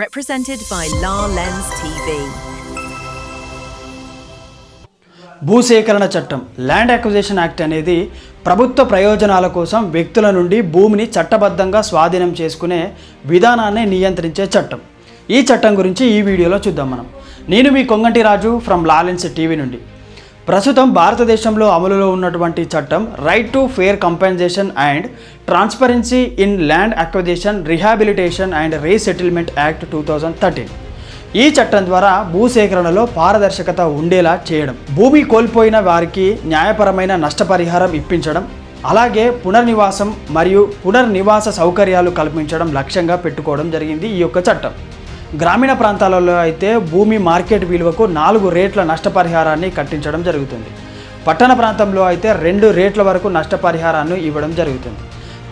represented by La Lens TV. భూసేకరణ చట్టం land acquisition act అనేది ప్రభుత్వ ప్రయోజనాల కోసం వ్యక్తుల నుండి భూమిని చట్టబద్ధంగా స్వాధీనం చేసుకునే విధానాన్ని నియంత్రించే చట్టం. ఈ చట్టం గురించి ఈ వీడియోలో చూద్దాం మనం. నేను మీ కొంగంటి రాజు ఫ్రమ్ లాలెన్స్ టీవీ నుండి. ప్రస్తుతం భారతదేశంలో అమలులో ఉన్నటువంటి చట్టం right to fair compensation and transparency in land acquisition rehabilitation and resettlement act two thousand thirteen ఈ చట్టం ద్వారా భూసేకరణలో పారదర్శకత ఉండేలా చేయడం భూమి కోల్పోయిన వారికి న్యాయపరమైన నష్టపరిహారం ఇప్పించడం అలాగే పునర్నివాసం మరియు పునర్నివాస సౌకర్యాలు కల్పించడం లక్ష్యంగా పెట్టుకోవడం జరిగింది ఈ యొక్క చట్టం. గ్రామీణ ప్రాంతాలలో అయితే భూమి మార్కెట్ విలువకు నాలుగు రేట్ల నష్టపరిహారాన్ని కట్టించడం జరుగుతుంది. పట్టణ ప్రాంతంలో అయితే రెండు రేట్ల వరకు నష్టపరిహారాన్ని ఇవ్వడం జరుగుతుంది.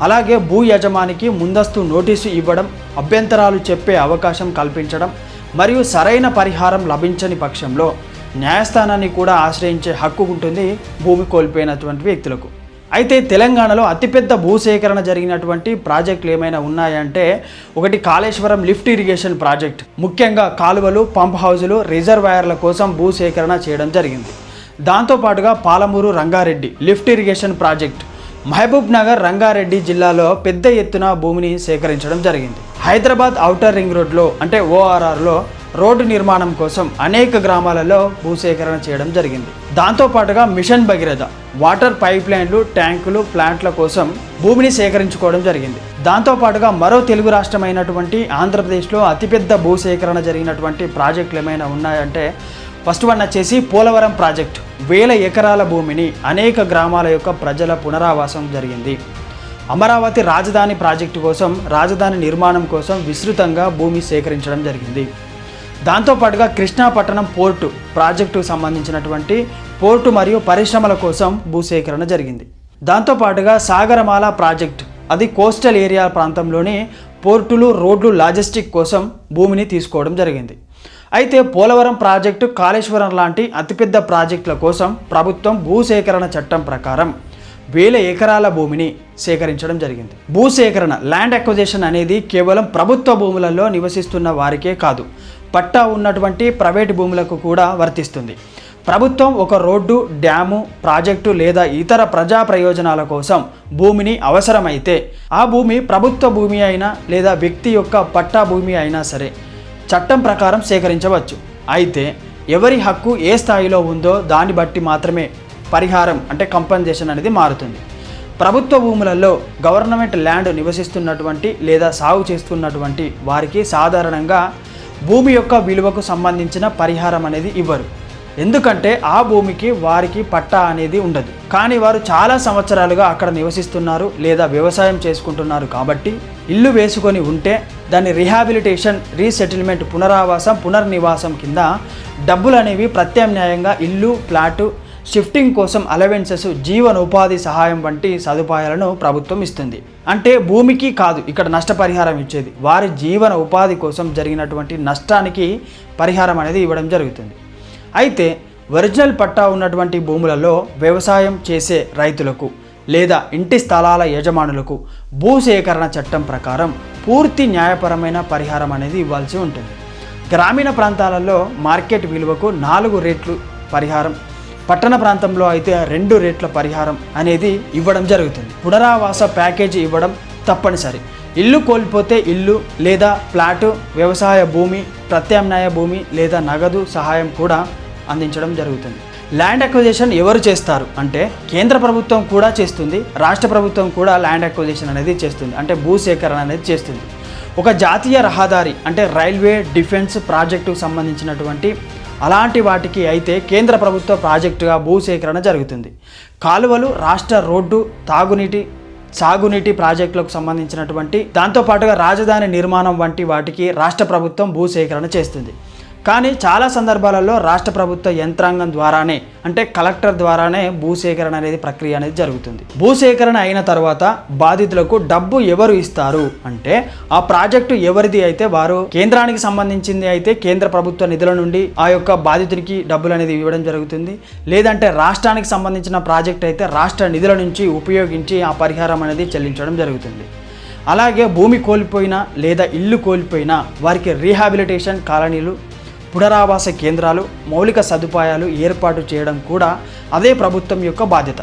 అలాగే భూ యజమానికి ముందస్తు నోటీసు ఇవ్వడం అభ్యంతరాలు చెప్పే అవకాశం కల్పించడం మరియు సరైన పరిహారం లభించని పక్షంలో న్యాయస్థానాన్ని కూడా ఆశ్రయించే హక్కు ఉంటుంది భూమి కోల్పోయినటువంటి వ్యక్తులకు. అయితే తెలంగాణలో అతిపెద్ద భూసేకరణ జరిగినటువంటి ప్రాజెక్టులు ఏమైనా ఉన్నాయంటే ఒకటి కాళేశ్వరం లిఫ్ట్ ఇరిగేషన్ ప్రాజెక్ట్. ముఖ్యంగా కాలువలు పంప్ హౌజులు రిజర్వాయర్ల కోసం భూసేకరణ చేయడం జరిగింది. దాంతోపాటుగా Palamuru Rangareddy lift irrigation project. Mahabubnagar Rangareddy జిల్లాలో పెద్ద ఎత్తున భూమిని సేకరించడం జరిగింది. హైదరాబాద్ ఔటర్ రింగ్ రోడ్లో అంటే ఓఆర్ఆర్లో రోడ్డు నిర్మాణం కోసం అనేక గ్రామాలలో భూసేకరణ చేయడం జరిగింది. దాంతోపాటుగా మిషన్ భగీరథ వాటర్ పైప్ లైన్లు ట్యాంకులు ప్లాంట్ల కోసం భూమిని సేకరించుకోవడం జరిగింది. దాంతోపాటుగా మరో తెలుగు రాష్ట్రమైనటువంటి ఆంధ్రప్రదేశ్లో అతిపెద్ద భూసేకరణ జరిగినటువంటి ప్రాజెక్టులు ఏమైనా ఉన్నాయంటే ఫస్ట్ వన్ వచ్చేసి పోలవరం ప్రాజెక్ట్. వేల ఎకరాల భూమిని అనేక గ్రామాల యొక్క ప్రజల పునరావాసం జరిగింది. అమరావతి రాజధాని ప్రాజెక్టు కోసం రాజధాని నిర్మాణం కోసం విస్తృతంగా భూమి సేకరించడం జరిగింది. దాంతోపాటుగా కృష్ణాపట్టణం పోర్టు ప్రాజెక్టుకు సంబంధించినటువంటి పోర్టు మరియు పరిశ్రమల కోసం భూసేకరణ జరిగింది. దాంతోపాటుగా సాగరమాల ప్రాజెక్ట్ అది కోస్టల్ ఏరియా ప్రాంతంలోని పోర్టులు రోడ్లు లాజిస్టిక్ కోసం భూమిని తీసుకోవడం జరిగింది. అయితే పోలవరం ప్రాజెక్టు కాళేశ్వరం లాంటి అతిపెద్ద ప్రాజెక్టుల కోసం ప్రభుత్వం భూసేకరణ చట్టం ప్రకారం వేల ఎకరాల భూమిని సేకరించడం జరిగింది. భూసేకరణ ల్యాండ్ అక్విజిషన్ అనేది కేవలం ప్రభుత్వ భూములలో నివసిస్తున్న వారికే కాదు పట్టా ఉన్నటువంటి ప్రైవేట్ భూములకు కూడా వర్తిస్తుంది. ప్రభుత్వం ఒక రోడ్డు డ్యాము ప్రాజెక్టు లేదా ఇతర ప్రజా ప్రయోజనాల కోసం భూమిని అవసరమైతే ఆ భూమి ప్రభుత్వ భూమి అయినా లేదా వ్యక్తి యొక్క పట్టా భూమి అయినా సరే చట్టం ప్రకారం సేకరించవచ్చు. అయితే ఎవరి హక్కు ఏ స్థాయిలో ఉందో దాన్ని బట్టి మాత్రమే పరిహారం అంటే కంపెన్సేషన్ అనేది మారుతుంది. ప్రభుత్వ భూములలో గవర్నమెంట్ ల్యాండ్ నివసిస్తున్నటువంటి లేదా సాగు చేస్తున్నటువంటి వారికి సాధారణంగా భూమి యొక్క విలువకు సంబంధించిన పరిహారం అనేది ఇవ్వరు. ఎందుకంటే ఆ భూమికి వారికి పట్టా అనేది ఉండదు. కానీ వారు చాలా సంవత్సరాలుగా అక్కడ నివసిస్తున్నారు లేదా వ్యవసాయం చేసుకుంటున్నారు కాబట్టి ఇల్లు వేసుకొని ఉంటే దాని రిహాబిలిటేషన్ రీసెటిల్మెంట్ పునరావాసం పునర్నివాసం కింద డబ్బులు అనేవి ప్రత్యామ్నాయంగా ఇల్లు ఫ్లాటు షిఫ్టింగ్ కోసం అలవెన్సెస్ జీవనోపాధి సహాయం వంటి సదుపాయాలను ప్రభుత్వం ఇస్తుంది. అంటే భూమికి కాదు ఇక్కడ నష్టపరిహారం ఇచ్చేది. వారి జీవన ఉపాధి కోసం జరిగినటువంటి నష్టానికి పరిహారం అనేది ఇవ్వడం జరుగుతుంది. అయితే ఒరిజినల్ పట్టా ఉన్నటువంటి భూములలో వ్యవసాయం చేసే రైతులకు లేదా ఇంటి స్థలాల యజమానులకు భూసేకరణ చట్టం ప్రకారం పూర్తి న్యాయపరమైన పరిహారం అనేది ఇవ్వాల్సి ఉంటుంది. గ్రామీణ ప్రాంతాలలో మార్కెట్ విలువకు నాలుగు రేట్లు పరిహారం పట్టణ ప్రాంతంలో అయితే రెండు రేట్ల పరిహారం అనేది ఇవ్వడం జరుగుతుంది. పునరావాస ప్యాకేజీ ఇవ్వడం తప్పనిసరి. ఇల్లు కోల్పోతే ఇల్లు లేదా ప్లాటు వ్యవసాయ భూమి ప్రత్యామ్నాయ భూమి లేదా నగదు సహాయం కూడా అందించడం జరుగుతుంది. ల్యాండ్ అక్విజిషన్ ఎవరు చేస్తారు? అంటే కేంద్ర ప్రభుత్వం కూడా చేస్తుంది రాష్ట్ర ప్రభుత్వం కూడా ల్యాండ్ అక్విజిషన్ అనేది చేస్తుంది అంటే భూసేకరణ అనేది చేస్తుంది. ఒక జాతీయ రహదారి అంటే రైల్వే డిఫెన్స్ ప్రాజెక్టుకు సంబంధించినటువంటి అలాంటి వాటికి అయితే కేంద్ర ప్రభుత్వ ప్రాజెక్టుగా భూసేకరణ జరుగుతుంది. కాలువలు రాష్ట్ర రోడ్డు తాగునీటి సాగునీటి ప్రాజెక్టులకు సంబంధించినటువంటి దాంతోపాటుగా రాజధాని నిర్మాణం వంటి వాటికి రాష్ట్ర ప్రభుత్వం భూసేకరణ చేస్తుంది. కానీ చాలా సందర్భాలలో రాష్ట్ర ప్రభుత్వ యంత్రాంగం ద్వారానే అంటే కలెక్టర్ ద్వారానే భూసేకరణ అనేది ప్రక్రియ అనేది జరుగుతుంది. భూసేకరణ అయిన తర్వాత బాధితులకు డబ్బు ఎవరు ఇస్తారు? అంటే ఆ ప్రాజెక్టు ఎవరిది అయితే వారు కేంద్రానికి సంబంధించింది అయితే కేంద్ర ప్రభుత్వ నిధుల నుండి ఆ యొక్క బాధితునికి డబ్బులు అనేది ఇవ్వడం జరుగుతుంది. లేదంటే రాష్ట్రానికి సంబంధించిన ప్రాజెక్ట్ అయితే రాష్ట్ర నిధుల నుంచి ఉపయోగించి ఆ పరిహారం అనేది చెల్లించడం జరుగుతుంది. అలాగే భూమి కోల్పోయిన లేదా ఇల్లు కోల్పోయిన వారికి రీహాబిలిటేషన్ కాలనీలు పునరావాస కేంద్రాలు మౌలిక సదుపాయాలు ఏర్పాటు చేయడం కూడా అదే ప్రభుత్వం యొక్క బాధ్యత.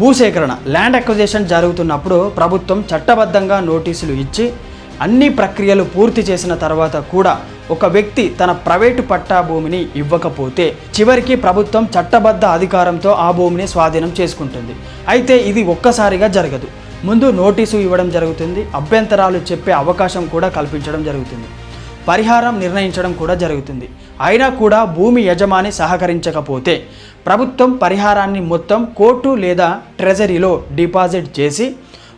భూసేకరణ ల్యాండ్ అక్విజిషన్ జరుగుతున్నప్పుడు ప్రభుత్వం చట్టబద్ధంగా నోటీసులు ఇచ్చి అన్ని ప్రక్రియలు పూర్తి చేసిన తర్వాత కూడా ఒక వ్యక్తి తన ప్రైవేటు పట్టా భూమిని ఇవ్వకపోతే చివరికి ప్రభుత్వం చట్టబద్ధ అధికారంతో ఆ భూమిని స్వాధీనం చేసుకుంటుంది. అయితే ఇది ఒక్కసారిగా జరగదు. ముందు నోటీసు ఇవ్వడం జరుగుతుంది అభ్యంతరాలు చెప్పే అవకాశం కూడా కల్పించడం జరుగుతుంది. పరిహారం నిర్ణయించడం కూడా జరుగుతుంది. అయినా కూడా భూమి యజమాని సహకరించకపోతే ప్రభుత్వం పరిహారాన్ని మొత్తం కోర్టు లేదా ట్రెజరీలో డిపాజిట్ చేసి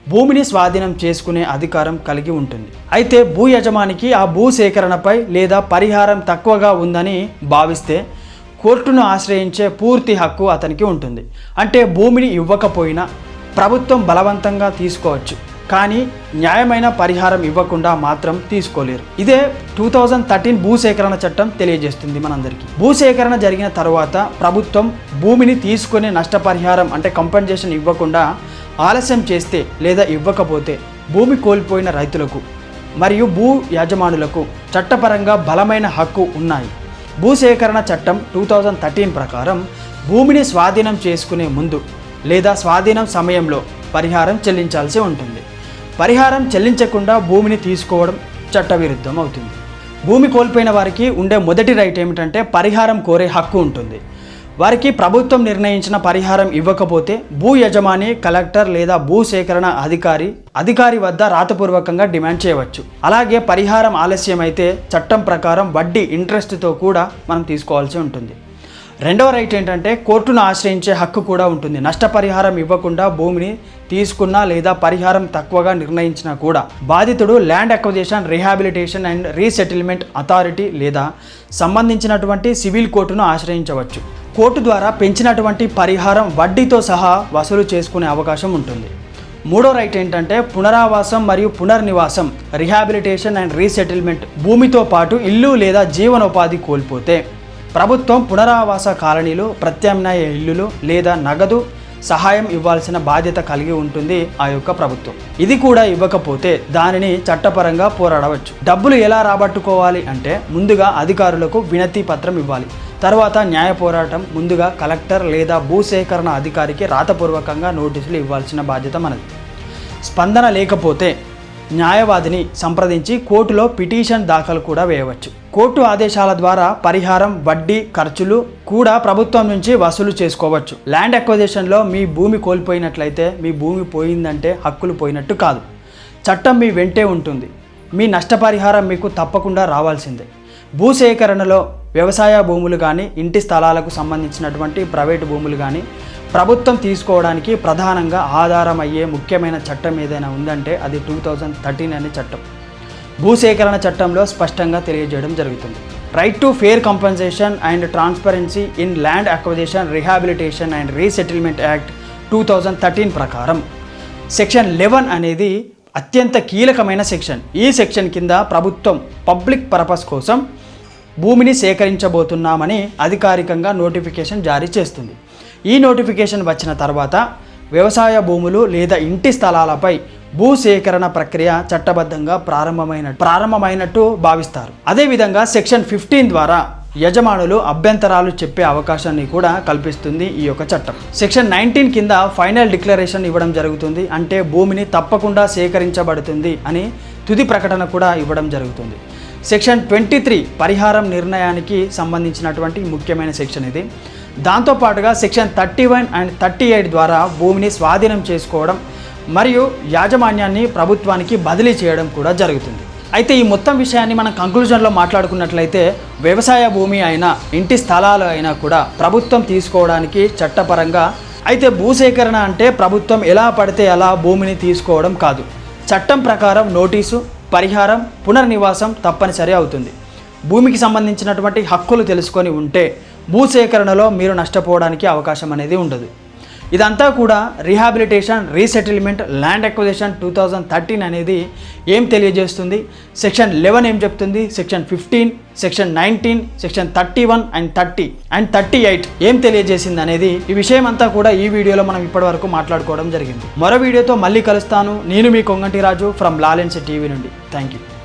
భూమిని స్వాధీనం చేసుకునే అధికారం కలిగి ఉంటుంది. అయితే భూ యజమానికి ఆ భూ సేకరణపై లేదా పరిహారం తక్కువగా ఉందని భావిస్తే కోర్టును ఆశ్రయించే పూర్తి హక్కు అతనికి ఉంటుంది. అంటే భూమిని ఇవ్వకపోయినా ప్రభుత్వం బలవంతంగా తీసుకోవచ్చు. కానీ న్యాయమైన పరిహారం ఇవ్వకుండా మాత్రం తీసుకోలేరు. ఇదే టూ థౌజండ్ థర్టీన్ భూసేకరణ చట్టం తెలియజేస్తుంది మనందరికీ. భూసేకరణ జరిగిన తర్వాత ప్రభుత్వం భూమిని తీసుకునే నష్టపరిహారం అంటే కంపెన్సేషన్ ఇవ్వకుండా ఆలస్యం చేస్తే లేదా ఇవ్వకపోతే భూమి కోల్పోయిన రైతులకు మరియు భూ యజమానులకు చట్టపరంగా బలమైన హక్కు ఉన్నాయి. భూసేకరణ చట్టం టూ థౌజండ్ థర్టీన్ ప్రకారం భూమిని స్వాధీనం చేసుకునే ముందు లేదా స్వాధీనం సమయంలో పరిహారం చెల్లించాల్సి ఉంటుంది. పరిహారం చెల్లించకుండా భూమిని తీసుకోవడం చట్టవిరుద్ధం అవుతుంది భూమి కోల్పోయిన వారికి ఉండే మొదటి రైట్ ఏమిటంటే పరిహారం కోరే హక్కు ఉంటుంది. వారికి ప్రభుత్వం నిర్ణయించిన పరిహారం ఇవ్వకపోతే భూ యజమాని కలెక్టర్ లేదా భూ సేకరణ అధికారి అధికారి వద్ద రాతపూర్వకంగా డిమాండ్ చేయవచ్చు. అలాగే పరిహారం ఆలస్యమైతే చట్టం ప్రకారం వడ్డీ ఇంట్రెస్ట్తో కూడా మనం తీసుకోవాల్సి ఉంటుంది. రెండవ రైట్ ఏంటంటే కోర్టును ఆశ్రయించే హక్కు కూడా ఉంటుంది. నష్టపరిహారం ఇవ్వకుండా భూమిని తీసుకున్నా లేదా పరిహారం తక్కువగా నిర్ణయించినా కూడా బాధితుడు land acquisition rehabilitation and resettlement authority లేదా సంబంధించినటువంటి సివిల్ కోర్టును ఆశ్రయించవచ్చు. కోర్టు ద్వారా పెంచినటువంటి పరిహారం వడ్డీతో సహా వసూలు చేసుకునే అవకాశం ఉంటుంది. మూడో రైట్ ఏంటంటే పునరావాసం మరియు పునర్నివాసం రిహాబిలిటేషన్ అండ్ రీసెటిల్మెంట్ భూమితో పాటు ఇల్లు లేదా జీవనోపాధి కోల్పోతే ప్రభుత్వం పునరావాస కాలనీలు ప్రత్యామ్నాయ ఇల్లులు లేదా నగదు సహాయం ఇవ్వాల్సిన బాధ్యత కలిగి ఉంటుంది ఆ యొక్క ప్రభుత్వం. ఇది కూడా ఇవ్వకపోతే దానిని చట్టపరంగా పోరాడవచ్చు. డబ్బులు ఎలా రాబట్టుకోవాలి అంటే ముందుగా అధికారులకు వినతి పత్రం ఇవ్వాలి. తర్వాత న్యాయ పోరాటం ముందుగా కలెక్టర్ లేదా భూసేకరణ అధికారికి రాతపూర్వకంగా నోటీసులు ఇవ్వాల్సిన బాధ్యత మనది. స్పందన లేకపోతే న్యాయవాదిని సంప్రదించి కోర్టులో పిటిషన్ దాఖలు కూడా వేయవచ్చు. కోర్టు ఆదేశాల ద్వారా పరిహారం వడ్డీ ఖర్చులు కూడా ప్రభుత్వం నుంచి వసూలు చేసుకోవచ్చు. ల్యాండ్ అక్విజిషన్లో మీ భూమి కోల్పోయినట్లయితే మీ భూమి పోయిందంటే హక్కులు పోయినట్టు కాదు. చట్టం మీ వెంటే ఉంటుంది. మీ నష్టపరిహారం మీకు తప్పకుండా రావాల్సిందే. భూసేకరణలో వ్యవసాయ భూములు కానీ ఇంటి స్థలాలకు సంబంధించినటువంటి ప్రైవేటు భూములు కానీ ప్రభుత్వం తీసుకోవడానికి ప్రధానంగా ఆధారం అయ్యే ముఖ్యమైన చట్టం ఏదైనా ఉందంటే అది టూ థౌజండ్ థర్టీన్ అనే చట్టం. భూసేకరణ చట్టంలో స్పష్టంగా తెలియజేయడం జరుగుతుంది. Right to fair compensation and transparency in land acquisition rehabilitation and resettlement act two thousand thirteen ప్రకారం. సెక్షన్ లెవెన్ అనేది అత్యంత కీలకమైన సెక్షన్ ఈ సెక్షన్ కింద ప్రభుత్వం పబ్లిక్ పర్పస్ కోసం భూమిని సేకరించబోతున్నామని అధికారికంగా నోటిఫికేషన్ జారీ చేస్తుంది. ఈ నోటిఫికేషన్ వచ్చిన తర్వాత వ్యవసాయ భూములు లేదా ఇంటి స్థలాలపై భూ సేకరణ ప్రక్రియ చట్టబద్ధంగా ప్రారంభమైన ప్రారంభమైనట్టు భావిస్తారు. అదేవిధంగా సెక్షన్ ఫిఫ్టీన్ ద్వారా యజమానులు అభ్యంతరాలు చెప్పే అవకాశాన్ని కూడా కల్పిస్తుంది ఈ యొక్క చట్టం. సెక్షన్ నైన్టీన్ కింద ఫైనల్ డిక్లరేషన్ ఇవ్వడం జరుగుతుంది. అంటే భూమిని తప్పకుండా సేకరించబడుతుంది అని తుది ప్రకటన కూడా ఇవ్వడం జరుగుతుంది. సెక్షన్ ట్వంటీ త్రీ పరిహారం నిర్ణయానికి సంబంధించినటువంటి ముఖ్యమైన సెక్షన్ ఇది. దాంతోపాటుగా section thirty one and thirty eight ద్వారా భూమిని స్వాధీనం చేసుకోవడం మరియు యాజమాన్యాన్ని ప్రభుత్వానికి బదిలీ చేయడం కూడా జరుగుతుంది. అయితే ఈ మొత్తం విషయాన్ని మనం కంక్లూజన్లో మాట్లాడుకున్నట్లయితే వ్యవసాయ భూమి అయినా ఇంటి స్థలాలు అయినా కూడా ప్రభుత్వం తీసుకోవడానికి చట్టపరంగా అయితే భూసేకరణ అంటే ప్రభుత్వం ఎలా పడితే అలా భూమిని తీసుకోవడం కాదు. చట్టం ప్రకారం నోటీసు పరిహారం పునర్నివాసం తప్పనిసరి అవుతుంది. భూమికి సంబంధించినటువంటి హక్కులు తెలుసుకొని ఉంటే భూసేకరణలో మీరు నష్టపోవడానికి అవకాశం అనేది ఉండదు. ఇదంతా కూడా rehabilitation resettlement land acquisition two thousand thirteen అనేది ఏం తెలియజేస్తుంది? సెక్షన్ లెవెన్ ఏం చెప్తుంది? Section fifteen section nineteen section thirty one and thirty and thirty eight ఏం తెలియజేసింది అనేది ఈ విషయం అంతా కూడా ఈ వీడియోలో మనం ఇప్పటివరకు మాట్లాడుకోవడం జరిగింది. మరో వీడియోతో మళ్ళీ కలుస్తాను. నేను మీ కొంగంటి రాజు ఫ్రమ్ లాలెన్స్ టీవీ నుండి. Thank you